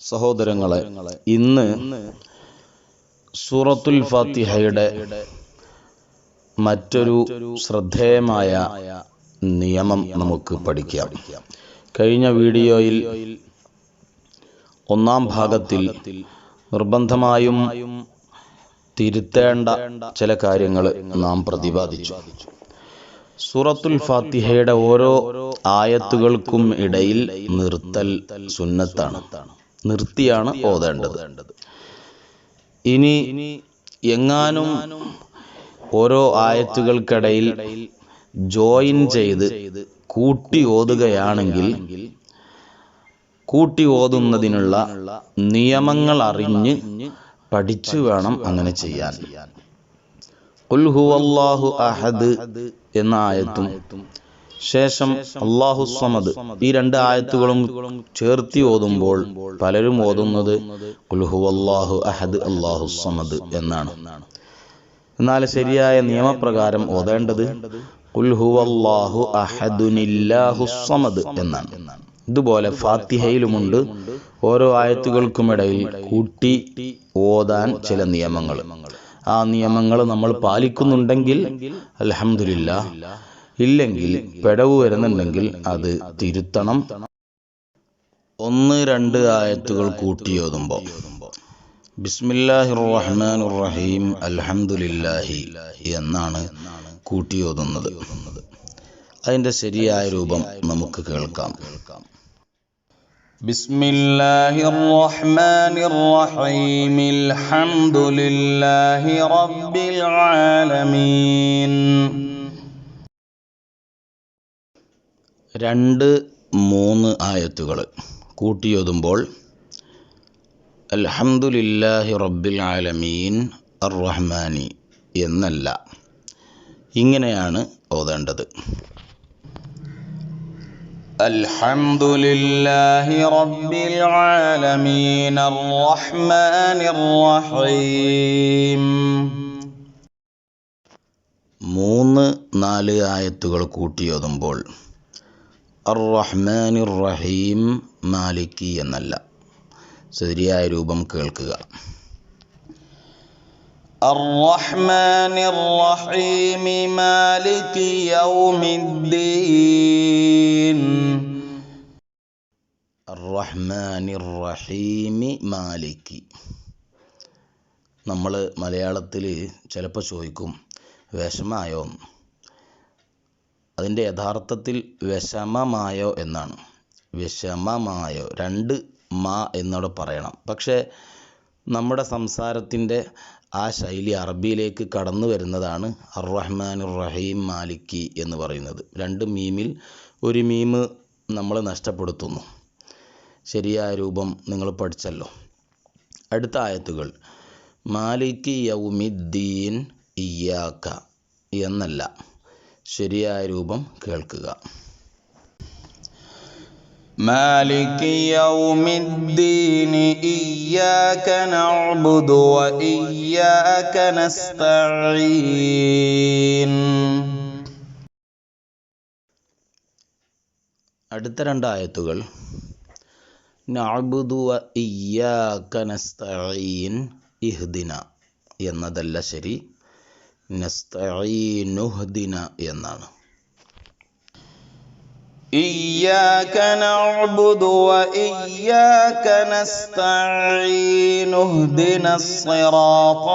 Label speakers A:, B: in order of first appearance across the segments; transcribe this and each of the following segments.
A: സഹോദരങ്ങളെ ഇന്ന് സൂറത്തുൽ ഫാത്തിഹയുടെ മറ്റൊരു ശ്രദ്ധേയമായ നിയമം നമുക്ക് പഠിക്കാം. കഴിഞ്ഞ വീഡിയോയിൽ ഒന്നാം ഭാഗത്തിൽ നിർബന്ധമായും തിരുത്തേണ്ട ചില കാര്യങ്ങൾ നാം പ്രതിപാദിച്ചു. സൂറത്തുൽ ഫാത്തിഹയുടെ ഓരോ ആയത്തുകൾക്കും ഇടയിൽ നിർത്തൽ സുന്നത്താണ്. നിർത്തിയാണ് ഓതേണ്ടത്. ഇനി എങ്ങാനും ഓരോ ആയത്തുകൾക്കിടയിൽ ജോയിൻ ചെയ്ത് കൂട്ടി ഓതുകയാണെങ്കിൽ കൂട്ടി ഓതുന്നതിനുള്ള നിയമങ്ങൾ അറിഞ്ഞ് പഠിച്ചു വേണം അങ്ങനെ ചെയ്യാൻ. ഖുൽ ഹുവല്ലാഹു അഹദ് എന്ന ആയത്തും ശേഷം അള്ളാഹു സമദ് ഈ രണ്ട് ആയത്തുകളും ചേർത്തി ഓതുമ്പോൾ പലരും ഓതുന്നത് അഹദ് അള്ളാഹു സമദ് എന്നാണ്. എന്നാൽ ശരിയായ നിയമപ്രകാരം ഓതേണ്ടത് സമദ് എന്നാണ്. ഇതുപോലെ ഫാത്തിഹയിലുമുണ്ട് ഓരോ ആയത്തുകൾക്കുമിടയിൽ കൂട്ടി ഓതാൻ ചില നിയമങ്ങൾ. ആ നിയമങ്ങൾ നമ്മൾ പാലിക്കുന്നുണ്ടെങ്കിൽ അലഹമില്ല ഇല്ലെങ്കിൽ പിഴവ് വരുന്നുണ്ടെങ്കിൽ അത് തിരുത്തണം ഒന്ന് രണ്ട് ആയത്തുകൾ കൂട്ടിയോതുമ്പോൾ ബിസ്മില്ലാഹി റഹ്മാൻ റഹീം അൽഹംദുലില്ലാഹി എന്നാണ് കൂട്ടിയോതുന്നത് അതിൻ്റെ ശരിയായ രൂപം നമുക്ക് കേൾക്കാം
B: بسم الله الرحمن الرحيم الحمد لله رب العالمين
A: രണ്ട് മൂന്ന് ആയത്തുകൾ കൂട്ടിയൊതുമ്പോൾ അൽഹംദുലില്ലാഹി റബ്ബിൽ ആലമീൻ അർറഹ്മാനി എന്നല്ല. ഇങ്ങനെയാണ് ഓതേണ്ടത്.
B: അൽഹംദുലില്ലാഹി റബ്ബിൽ ആലമീൻ അർറഹ്മാനിർ റഹീം
A: മൂന്ന് നാല് ആയത്തുകൾ കൂട്ടിയൊതുമ്പോൾ അർ റഹ്മാൻ റഹീം മാലിക്കി എന്നല്ല ശരിയായ രൂപം കേൾക്കുക
B: الرحمن الرحيم مالك يوم الدين
A: റഹ്മാനി റഹീമി മാലിക്കി നമ്മൾ മലയാളത്തിൽ ചിലപ്പോൾ ചോദിക്കും വിഷമായോ അതിന്റെ യഥാർത്ഥത്തിൽ വിഷമമായോ എന്നാണ്. വിഷമമായോ രണ്ട് മാ എന്നോട് പറയണം. പക്ഷേ നമ്മുടെ സംസാരത്തിന്റെ ആ ശൈലി അറബിയിലേക്ക് കടന്നു വരുന്നതാണ് അർ റഹീം മാലിക്കി എന്ന് പറയുന്നത്. രണ്ട് മീമിൽ ഒരു മീമ് നമ്മൾ നഷ്ടപ്പെടുത്തുന്നു. ശരിയായ രൂപം നിങ്ങൾ പഠിച്ചല്ലോ. അടുത്ത ആയത്തുകൾ. മാലിക് യൗമിദ്ദീൻ ഇയാക്ക എന്നല്ല. ശരിയായ രൂപം കേൾക്കുക
B: مالك يوم الدين إياك نعبد وإياك نستعين
A: അടുത്ത രണ്ട് ആയത്തുകൾ നഅബുദു വ ഇയ്യാക നസ്തഈൻ ഇഹ്ദിന എന്നതല്ല ശരി നസ്തഈനുഹ്ദിന എന്നാണ്
B: إياك نعبد وإياك نستعين اهدنا الصراط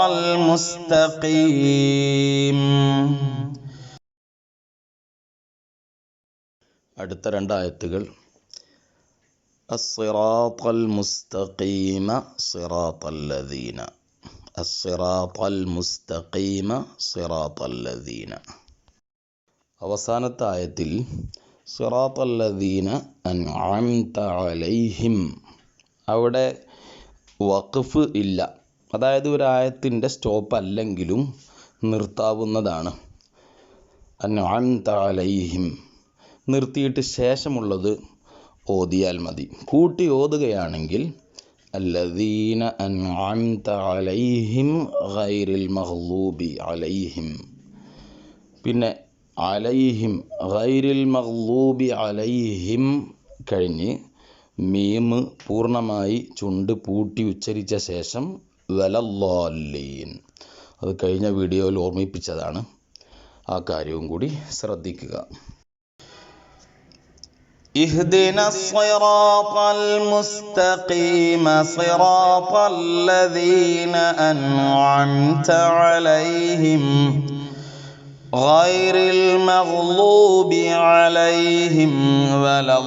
B: المستقيم
A: അടുത്ത രണ്ട് ആയത്തുകൾ الصراط المستقيم صراط الذين അസിറാത്തൽ മുസ്തഖീമ സിറാത്തല്ലദീന അവസാനത്തെ ആയത്തിൽ സിറാത്തല്ലദീന അൻഅംത അലൈഹിം. അവിടെ വഖഫ് ഇല്ല. അതായത് ഒരു ആയത്തിന്റെ സ്റ്റോപ്പ് അല്ലെങ്കിലും നിർത്താവുന്നതാണ്. അൻഅംത അലൈഹിം. നിർത്തിയിട്ട് ശേഷമുള്ളത് ഓതിയാൽ മതി. കൂട്ടി ഓതുകയാണെങ്കിൽ അൻഅംത عليهم غير عليهم. പിന്നെ അലൈഹിം ഗൈരിൽ മഹ്ലൂബി അലൈഹിം കഴിഞ്ഞ്
C: മീമ് പൂർണമായി ചുണ്ട് പൂട്ടി ഉച്ചരിച്ച ശേഷം വലല്ലോല്ലീൻ അത് കഴിഞ്ഞ വീഡിയോയിൽ ഓർമ്മിപ്പിച്ചതാണ്. ആ കാര്യവും കൂടി ശ്രദ്ധിക്കുക.
A: اهدنا الصراط المستقيم صراط الذين أنعمت عليهم غير المغضوب عليهم ولا